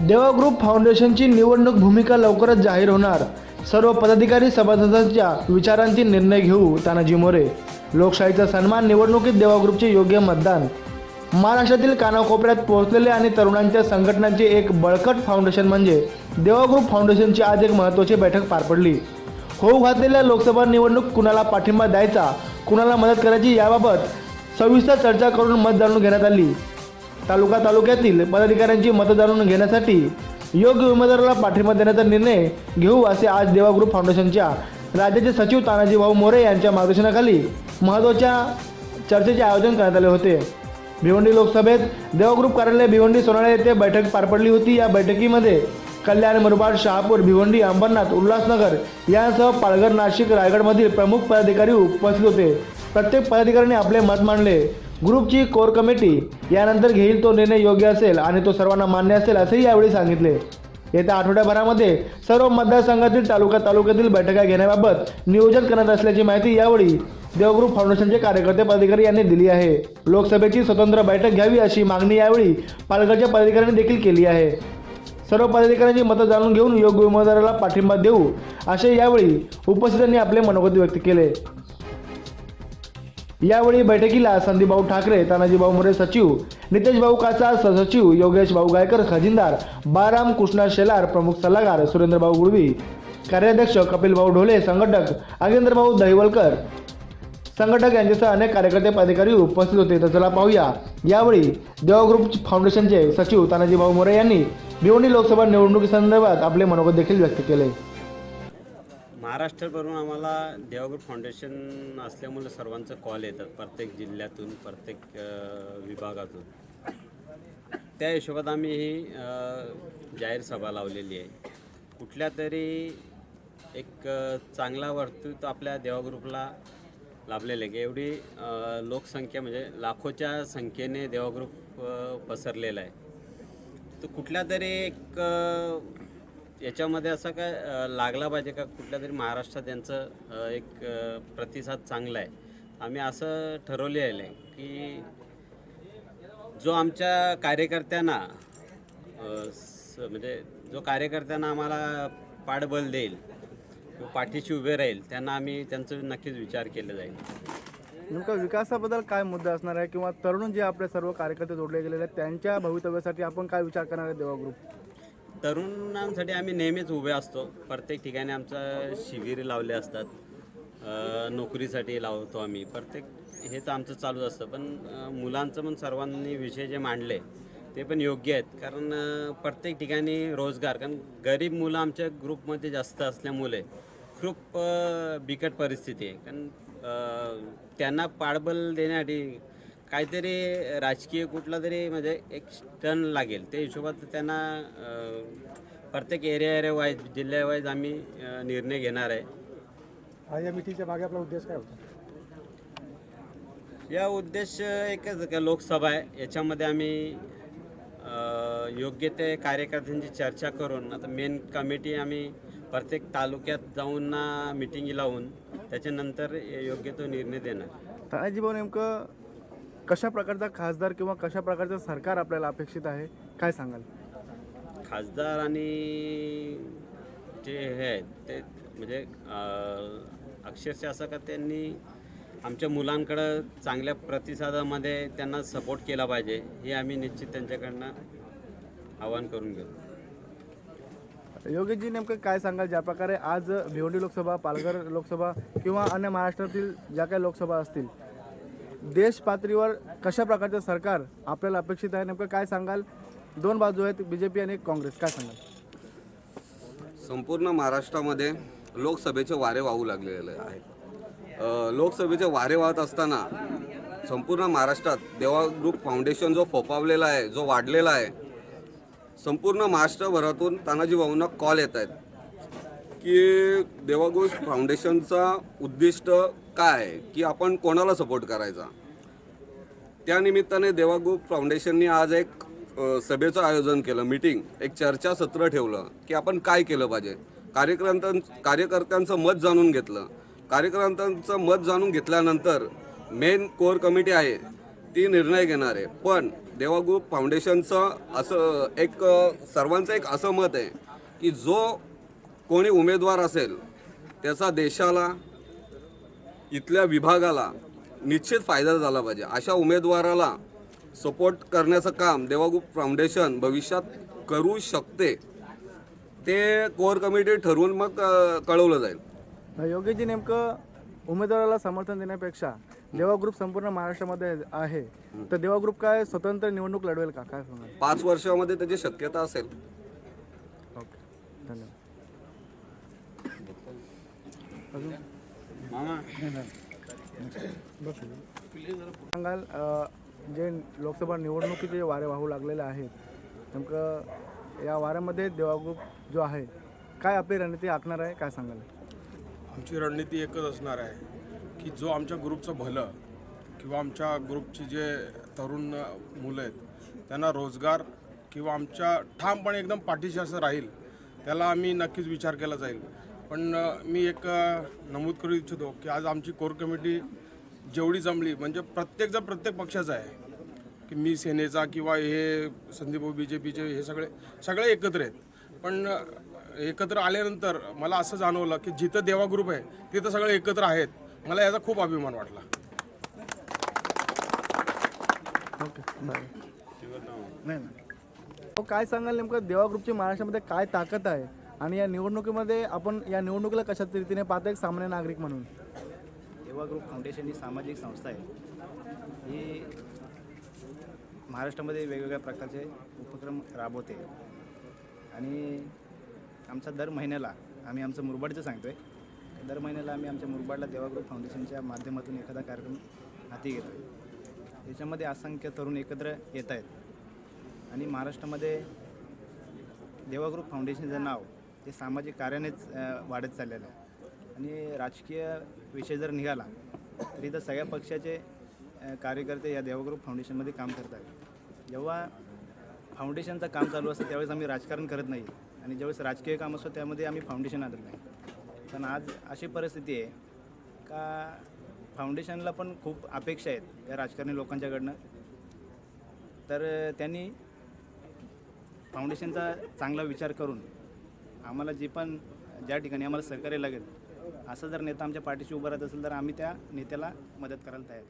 देवा ग्रुप फाउंडेशनची निवडणूक भूमिका लवकरच जाहीर होणार. सर्व पदाधिकारी सभासदांच्या विचारांची निर्णय घेऊ तानाजी मोरे. लोकशाहीचा सन्मान निवडणुकीत देवा ग्रुपचे योग्य मतदान. महाराष्ट्रातील कानाकोपऱ्यात पोहोचलेले आणि तरुणांच्या संघटनांचे एक बळकट फाउंडेशन म्हणजे देवा ग्रुप फाउंडेशनची आज एक महत्त्वाची बैठक पार पडली. होऊ घातलेल्या लोकसभा निवडणूक कुणाला पाठिंबा द्यायचा कुणाला मदत करायची याबाबत सविस्तर चर्चा करून मत जाणून घेण्यात आली. तालुका तालुक्यातील पदाधिकाऱ्यांची मतं जाणून घेण्यासाठी योग्य उमेदवाराला पाठिंबा देण्याचा निर्णय घेऊ असे आज देवा ग्रुप फाउंडेशनच्या राज्याचे सचिव तानाजी भाऊ मोरे यांच्या मार्गदर्शनाखाली महत्त्वाच्या चर्चेचे आयोजन करण्यात आले होते. भिवंडी लोकसभेत देवग्रुप कार्यालय भिवंडी सोनाळे येथे बैठक पार पडली होती. या बैठकीमध्ये कल्याण मुरबाड शहापूर भिवंडी अंबरनाथ उल्हासनगर यांसह पालघर नाशिक रायगडमधील प्रमुख पदाधिकारी उपस्थित होते. प्रत्येक पदाधिकाऱ्यांनी आपले मत मांडले. ग्रुपची कोर कमिटी यानंतर घेईल तो निर्णय योग्य असेल आणि तो सर्वांना मान्य असेल असेही यावेळी सांगितले. येत्या आठवड्याभरामध्ये सर्व मतदारसंघातील तालुका तालुक्यातील बैठका घेण्याबाबत नियोजन करत असल्याची माहिती यावेळी देवग्रुप फाउंडेशनचे कार्यकर्ते पदाधिकारी यांनी दिली आहे. लोकसभेची स्वतंत्र बैठक घ्यावी अशी मागणी यावेळी पालघरच्या पदाधिकाऱ्यांनी देखील केली आहे. सर्व पदाधिकाऱ्यांची मतं जाणून घेऊन योग्य उमेदवाराला पाठिंबा देऊ असे यावेळी उपस्थितांनी आपले मनोगत व्यक्त केले. यावेळी बैठकीला संदीपभाऊ ठाकरे तानाजीभाऊ मोरे सचिव नितेशभाऊ काचा सहसचिव योगेश भाऊ गायकर खजिनदार बाराम कृष्णा शेलार प्रमुख सल्लागार सुरेंद्रभाऊ गुळवी कार्याध्यक्ष कपिलभाऊ ढोले संघटक अगेंद्रभाऊ दहिवलकर. संघटक यांच्यासह अनेक कार्यकर्ते पदाधिकारी उपस्थित होते. तर चला पाहूया. यावेळी देवा ग्रुप फाउंडेशनचे सचिव तानाजीभाऊ मोरे यांनी भिवंडी लोकसभा निवडणुकीसंदर्भात आपले मनोगत देखील व्यक्त केले. महाराष्ट्रभरून आम्हाला देवाग्रुप फाउंडेशन असल्यामुळे सर्वांचं कॉल येतात प्रत्येक जिल्ह्यातून प्रत्येक विभागातून. त्या हिशोबात आम्ही ही जाहीर सभा लावलेली आहे. कुठल्या तरी एक चांगला वर्तृत्व आपल्या देवाग्रुपला लाभलेलं आहे. की एवढी लोकसंख्या म्हणजे लाखोच्या संख्येने देवाग्रुप पसरलेला आहे. तर कुठल्या तरी एक याच्यामध्ये असं काय लागला पाहिजे का? कुठल्या तरी महाराष्ट्रात यांचं एक प्रतिसाद चांगला आहे. आम्ही असं ठरवलेलं आहे की जो आमच्या कार्यकर्त्यांना स- म्हणजे जो कार्यकर्त्यांना आम्हाला पाठबल देईल किंवा पाठीशी उभे राहील त्यांना आम्ही त्यांचं नक्कीच विचार केला जाईल. नेमका विकासाबद्दल काय मुद्दा असणार आहे? किंवा तरुण जे आपले सर्व कार्यकर्ते जोडले गेलेले आहेत त्यांच्या भवितव्यासाठी आपण काय विचार करणार आहे देवा ग्रुप तरुणांसाठी आम्ही नेहमीच उभे असतो. प्रत्येक ठिकाणी आमचं शिबिर लावले असतात. अ, नोकरीसाठी लावतो आम्ही. प्रत्येक हेच आमचं चालूच असतं. पण अ, मुलांचं पण सर्वांनी विषय जे मांडले ते पण योग्य आहेत. कारण अ, प्रत्येक ठिकाणी रोजगार. कारण गरीब मुलं आमच्या ग्रुपमध्ये जास्त असल्यामुळे खूप अ, बिकट परिस्थिती आहे. कारण अ, त्यांना पाठबल देण्यासाठी काहीतरी राजकीय कुठला तरी म्हणजे एक टर्न लागेल. त्या हिशोबात त्यांना अ, प्रत्येक एरिया एरिया वाईज जिल्ह्या वाईज आम्ही अ, निर्णय घेणार आहे. हा या मिटिंगच्या मागे आपला उद्देश काय होता? या उद्देश एकच आहे का लोकसभा आहे. याच्यामध्ये आम्ही अ, योग्य ते कार्यकर्त्यांची चर्चा करून आता मेन कमिटी आम्ही प्रत्येक तालुक्यात जाऊन मिटिंगी लावून त्याच्यानंतर योग्य तो निर्णय देणार. तानाजी भाऊ नेमकं कशा प्रकारचा खासदार किंवा कशा प्रकारचं सरकार आपल्याला अपेक्षित आहे? काय सांगाल? खासदार आणि जे हे आहेत ते म्हणजे अक्षरशः असं का त्यांनी आमच्या मुलांकडं चांगल्या प्रतिसादामध्ये त्यांना सपोर्ट केला पाहिजे हे आम्ही निश्चित त्यांच्याकडनं आवाहन करून घेऊ. योगेशजी नेमकं काय सांगाल? ज्या प्रकारे आज भिवंडी लोकसभा पालघर लोकसभा किंवा अन्य महाराष्ट्रातील ज्या काही लोकसभा असतील देश पातळीवर कशा प्रकारचं सरकार आपल्याला अपेक्षित आहे? नेमकं काय सांगाल? दोन बाजू आहेत बी जे पी आणि काँग्रेस. काय सांगाल? संपूर्ण महाराष्ट्रामध्ये लोकसभेचे वारे वाहू लागलेले आहेत. लोकसभेचे वारे वाहत असताना संपूर्ण महाराष्ट्रात देवा ग्रुप फाउंडेशन जो फोपावलेला आहे जो वाढलेला आहे संपूर्ण महाराष्ट्रभरातून तानाजी भाऊंना कॉल येत आहेत की देवा फाउंडेशनचा उद्दिष्ट काय आहे? की आपण कोणाला सपोर्ट करायचा? त्या निमित्ताने फाउंडेशननी आज एक अ, सभेचं आयोजन केलं मीटिंग एक चर्चासत्र ठेवलं की आपण काय केलं पाहिजे. कार्यकर्त्यां कार्यकर्त्यांचं मत जाणून घेतलं. कार्यकर्त्यांचं मत जाणून घेतल्यानंतर मेन कोर कमिटी आहे ती निर्णय घेणार आहे. पण देवा फाउंडेशनचं असं एक अ, सर्वांचं एक असं मत आहे की जो कोणी उमेदवार असेल त्याचा देशाला इथल्या विभागाला निश्चित फायदा झाला पाहिजे. अशा उमेदवाराला सपोर्ट करण्याचं काम देवाग्रुप फाउंडेशन भविष्यात करू शकते. ते कोर कमिटी ठरवून मग कळवलं जाईल. योगेशजी नेमकं उमेदवाराला समर्थन देण्यापेक्षा देवा ग्रुप संपूर्ण महाराष्ट्रामध्ये आहे. तर देवा ग्रुप काय स्वतंत्र निवडणूक लढवेल का? काय पाच वर्षामध्ये त्याची शक्यता असेल. ओके. धन्यवाद. सांगाल जे लोकसभा निवडणुकीचे वारे वाहू लागलेले आहेत नेमकं या वाऱ्यामध्ये देवाग्रुप जो आहे काय आपली रणनीती आखणार आहे काय सांगाल? आमची रणनीती एकच असणार आहे की जो आमच्या ग्रुपचं भलं किंवा आमच्या ग्रुपची जे तरुण मुलं आहेत त्यांना रोजगार किंवा आमच्या ठामपणे एकदम पाठीशी असं राहील त्याला आम्ही नक्कीच विचार केला जाईल. पण मी एक नमूद करू इच्छितो की आज आमची कोर कमिटी जेवढी जमली म्हणजे प्रत्येकजण प्रत्येक पक्षाचा आहे की मी सेनेचा किंवा हे संदीप बी जे पीचे हे सगळे सगळे एकत्र आहेत. पण एकत्र आल्यानंतर मला असं जाणवलं की जिथं देवा ग्रुप आहे तिथं सगळे एकत्र आहेत. मला याचा खूप अभिमान वाटला. ओके नाही नाही. हो, काय सांगाल नेमकं? देवा ग्रुपची महाराष्ट्रामध्ये काय ताकद आहे? आणि या निवडणुकीमध्ये आपण या निवडणुकीला कशा रीतीने पाहता एक सामान्य नागरिक म्हणून? देवा ग्रुप फाउंडेशन ही सामाजिक संस्था आहे. ही महाराष्ट्रामध्ये वेगवेगळ्या प्रकारचे उपक्रम राबवते. आणि आमचा दर महिन्याला आम्ही आमचं मुरबाडचं सांगतो आहे दर महिन्याला आम्ही आमच्या मुरबाडला देवा ग्रुप फाउंडेशनच्या माध्यमातून एखादा कार्यक्रम हाती घेतो आहे याच्यामध्ये असंख्य तरुण एकत्र येत आहेत आणि महाराष्ट्रामध्ये देवा ग्रुप फाउंडेशनचं नाव ते सामाजिक कार्यानेच वाढत चाललेलं आहे. आणि राजकीय विषय जर निघाला तरी तर सगळ्या पक्षाचे कार्यकर्ते या देवा फाउंडेशनमध्ये काम करतात. जेव्हा फाउंडेशनचं काम चालू असतं त्यावेळेस आम्ही राजकारण करत नाही. आणि ज्यावेळेस राजकीय काम असतं त्यामध्ये आम्ही फाउंडेशन आणत नाही. पण आज अशी परिस्थिती आहे का फाउंडेशनला पण खूप अपेक्षा आहेत या राजकारणी लोकांच्याकडनं. तर त्यांनी फाउंडेशनचा चांगला विचार करून आम्हाला जे पण ज्या ठिकाणी आम्हाला सहकार्य लागेल असं जर नेता आमच्या पाठीशी उभं राहत असेल तर आम्ही त्या नेत्याला मदत करायला तयार